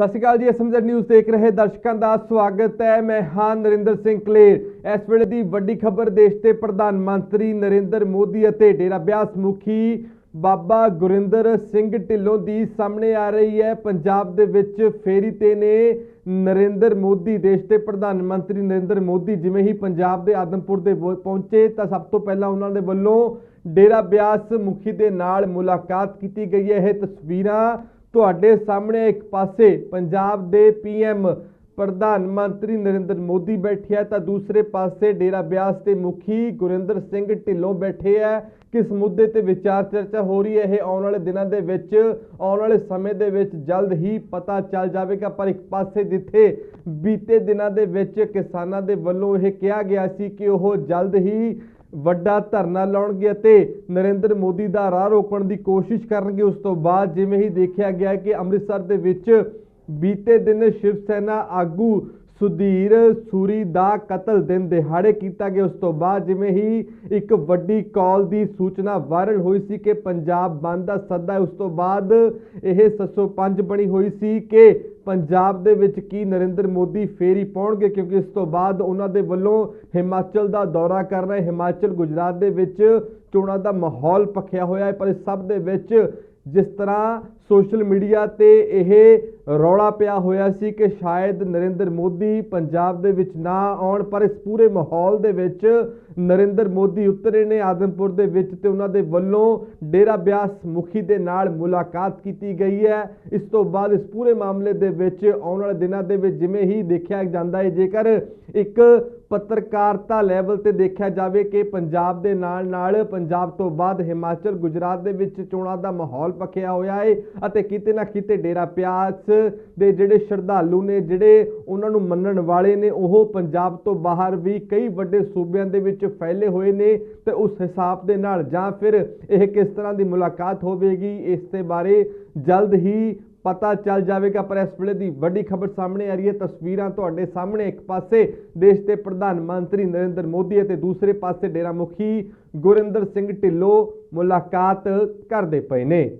ਸਤਿ ਸ਼੍ਰੀ ਅਕਾਲ ਜੀ SMZ news ਦੇਖ ਰਹੇ ਦਰਸ਼ਕਾਂ ਦਾ ਸਵਾਗਤ ਹੈ। ਮੈਂ ਹਾਂ ਨਰਿੰਦਰ ਸਿੰਘ ਕਲੇਰ। ਇਸ ਵੇਲੇ ਦੀ ਵੱਡੀ ਖਬਰ ਦੇਸ਼ ਦੇ ਪ੍ਰਧਾਨ ਮੰਤਰੀ ਨਰਿੰਦਰ ਮੋਦੀ ਅਤੇ ਡੇਰਾ ਬਿਆਸ ਮੁਖੀ ਬਾਬਾ ਗੁਰਿੰਦਰ ਸਿੰਘ ਢਿੱਲੋਂ ਦੀ ਸਾਹਮਣੇ ਆ ਰਹੀ ਹੈ। ਪੰਜਾਬ ਦੇ ਵਿੱਚ ਫੇਰੀ ਤੇ ਨੇ ਨਰਿੰਦਰ ਮੋਦੀ, ਦੇਸ਼ ਦੇ ਪ੍ਰਧਾਨ ਮੰਤਰੀ ਨਰਿੰਦਰ ਮੋਦੀ ਜਿਵੇਂ ਹੀ ਪੰਜਾਬ ਦੇ ਆਦਮਪੁਰ ਦੇ ਵ- ਪਹੁੰਚੇ ਤਾਂ ਸਭ ਤੋਂ ਪਹਿਲਾਂ ਉਹਨਾਂ ਦੇ ਵੱਲੋਂ ਡੇਰਾ ਬਿਆਸ ਮੁਖੀ ਦੇ ਨਾਲ ਮੁਲਾਕਾਤ ਕੀਤੀ ਗਈ ਹੈ। ਇਹ ਤਸਵੀਰਾਂ ਤੁਹਾਡੇ ਸਾਹਮਣੇ ਇੱਕ ਪਾਸੇ ਪੰਜਾਬ ਦੇ ਪੀਐਮ ਪ੍ਰਧਾਨ ਮੰਤਰੀ ਨਰਿੰਦਰ ਮੋਦੀ ਬੈਠੇ ਆ, ਤਾਂ ਦੂਸਰੇ ਪਾਸੇ ਡੇਰਾ ਬਿਆਸ ਦੇ ਮੁਖੀ ਗੁਰਿੰਦਰ ਸਿੰਘ ਢਿੱਲੋਂ ਬੈਠੇ ਆ। ਕਿਸ ਮੁੱਦੇ ਤੇ ਵਿਚਾਰ ਚਰਚਾ ਹੋ ਰਹੀ ਹੈ? ਇਹ ਆਉਣ ਵਾਲੇ ਦਿਨਾਂ ਦੇ ਵਿੱਚ, ਆਉਣ ਵਾਲੇ ਸਮੇਂ ਦੇ ਵਿੱਚ ਜਲਦ ਹੀ ਪਤਾ ਚੱਲ ਜਾਵੇਗਾ। ਪਰ ਇੱਕ ਪਾਸੇ ਜਿੱਥੇ ਬੀਤੇ ਦਿਨਾਂ ਦੇ ਵਿੱਚ ਕਿਸਾਨਾਂ ਦੇ ਵੱਲੋਂ ਇਹ ਕਿਹਾ ਗਿਆ ਸੀ ਕਿ ਉਹ ਜਲਦ ਹੀ ਵੱਡਾ ਧਰਨਾ ਲਾਉਣਗੇ ਅਤੇ ਨਰਿੰਦਰ ਮੋਦੀ ਦਾ ਰਾਹ ਰੋਕਣ ਦੀ ਕੋਸ਼ਿਸ਼ ਕਰਨਗੇ। ਉਸ ਤੋਂ ਬਾਅਦ ਜਿਵੇਂ ਹੀ ਦੇਖਿਆ ਗਿਆ ਕਿ ਅੰਮ੍ਰਿਤਸਰ ਦੇ ਵਿੱਚ ਬੀਤੇ ਦਿਨ ਸ਼ਿਵ ਸੈਨਾ ਆਗੂ ਸੁਧੀਰ ਸੂਰੀ ਦਾ ਕਤਲ ਦਿਨ ਦਿਹਾੜੇ ਕੀਤਾ ਗਿਆ। ਉਸ ਤੋਂ ਬਾਅਦ ਜਿਵੇਂ ਹੀ ਇੱਕ ਵੱਡੀ ਕਾਲ ਦੀ ਸੂਚਨਾ ਵਾਇਰਲ ਹੋਈ ਸੀ ਕਿ ਪੰਜਾਬ ਬੰਦ ਦਾ ਸੱਦਾ ਉਸ ਤੋਂ ਬਾਅਦ ਇਹ 705 ਬਣੀ ਹੋਈ ਸੀ ਕਿ ਪੰਜਾਬ ਦੇ ਵਿੱਚ ਕੀ ਨਰਿੰਦਰ ਮੋਦੀ ਫੇਰੀ ਪਾਉਣਗੇ? ਕਿਉਂਕਿ ਇਸ ਤੋਂ ਬਾਅਦ ਉਹਨਾਂ ਦੇ ਵੱਲੋਂ ਹਿਮਾਚਲ ਦਾ ਦੌਰਾ ਕਰ ਹੈ ਹਿਮਾਚਲ ਗੁਜਰਾਤ ਦੇ ਵਿੱਚ ਚੋਣਾਂ ਦਾ ਮਾਹੌਲ ਪੱਖਿਆ ਹੋਇਆ ਹੈ। ਪਰ ਇਸ ਸਭ ਦੇ ਵਿੱਚ ਜਿਸ ਤਰ੍ਹਾਂ ਸੋਸ਼ਲ ਮੀਡੀਆ ਤੇ ਇਹ ਰੌਲਾ ਪਿਆ ਹੋਇਆ ਸੀ ਕਿ ਸ਼ਾਇਦ ਨਰਿੰਦਰ ਮੋਦੀ ਪੰਜਾਬ ਦੇ ਵਿੱਚ ਨਾ ਆਉਣ, ਪਰ ਇਸ ਪੂਰੇ ਮਾਹੌਲ ਦੇ ਵਿੱਚ ਨਰਿੰਦਰ ਮੋਦੀ ਉਤਰੇ ਨੇ ਆਦਮਪੁਰ ਦੇ ਵਿੱਚ ਤੇ ਉਹਨਾਂ ਦੇ ਵੱਲੋਂ ਡੇਰਾ ਬਿਆਸ ਮੁਖੀ ਦੇ ਨਾਲ ਮੁਲਾਕਾਤ ਕੀਤੀ ਗਈ ਹੈ। ਇਸ ਤੋਂ ਬਾਅਦ ਇਸ ਪੂਰੇ ਮਾਮਲੇ ਦੇ ਵਿੱਚ ਆਉਣ ਵਾਲੇ ਦਿਨਾਂ ਦੇ ਵਿੱਚ ਜਿਵੇਂ ਹੀ ਦੇਖਿਆ ਜਾਂਦਾ ਹੈ, ਜੇਕਰ ਇੱਕ ਪੱਤਰਕਾਰਤਾ ਲੈਵਲ ਤੇ ਦੇਖਿਆ ਜਾਵੇ ਕਿ ਪੰਜਾਬ ਦੇ ਨਾਲ ਨਾਲ ਪੰਜਾਬ ਤੋਂ ਬਾਅਦ ਹਿਮਾਚਲ, ਗੁਜਰਾਤ ਦੇ ਵਿੱਚ ਚੋਣਾਂ ਦਾ ਮਾਹੌਲ ਪੱਕਿਆ ਹੋਇਆ ਹੈ ਅਤੇ ਕਿਤੇ ਨਾ ਕਿਤੇ ਡੇਰਾ ਪਿਆਸ ਦੇ ਜਿਹੜੇ ਸ਼ਰਧਾਲੂ ਨੇ, ਜਿਹੜੇ ਉਹਨਾਂ ਨੂੰ ਮੰਨਣ ਵਾਲੇ ਨੇ, ਉਹ ਪੰਜਾਬ ਤੋਂ ਬਾਹਰ ਵੀ ਕਈ ਵੱਡੇ ਸੂਬਿਆਂ ਦੇ ਵਿੱਚ ਫੈਲੇ ਹੋਏ ਨੇ ਤੇ ਉਸ ਹਿਸਾਬ ਦੇ ਨਾਲ ਜਾਂ ਫਿਰ ਇਹ ਕਿਸ ਤਰ੍ਹਾਂ ਦੀ ਮੁਲਾਕਾਤ ਹੋਵੇਗੀ, ਇਸ ਦੇ ਬਾਰੇ ਜਲਦ ਹੀ ਪਤਾ ਚੱਲ ਜਾਵੇਗਾ। ਪਰ ਇਸ ਵੇਲੇ ਦੀ ਵੱਡੀ ਖਬਰ ਸਾਹਮਣੇ ਆ ਰਹੀ ਹੈ। ਤਸਵੀਰਾਂ ਤੁਹਾਡੇ ਸਾਹਮਣੇ। ਇੱਕ ਪਾਸੇ ਦੇਸ਼ ਦੇ ਪ੍ਰਧਾਨ ਮੰਤਰੀ ਨਰਿੰਦਰ ਮੋਦੀ ਅਤੇ ਦੂਸਰੇ ਪਾਸੇ ਡੇਰਾ ਮੁਖੀ ਗੁਰਿੰਦਰ ਸਿੰਘ ਢਿੱਲੋਂ ਮੁਲਾਕਾਤ ਕਰਦੇ ਪਏ ਨੇ।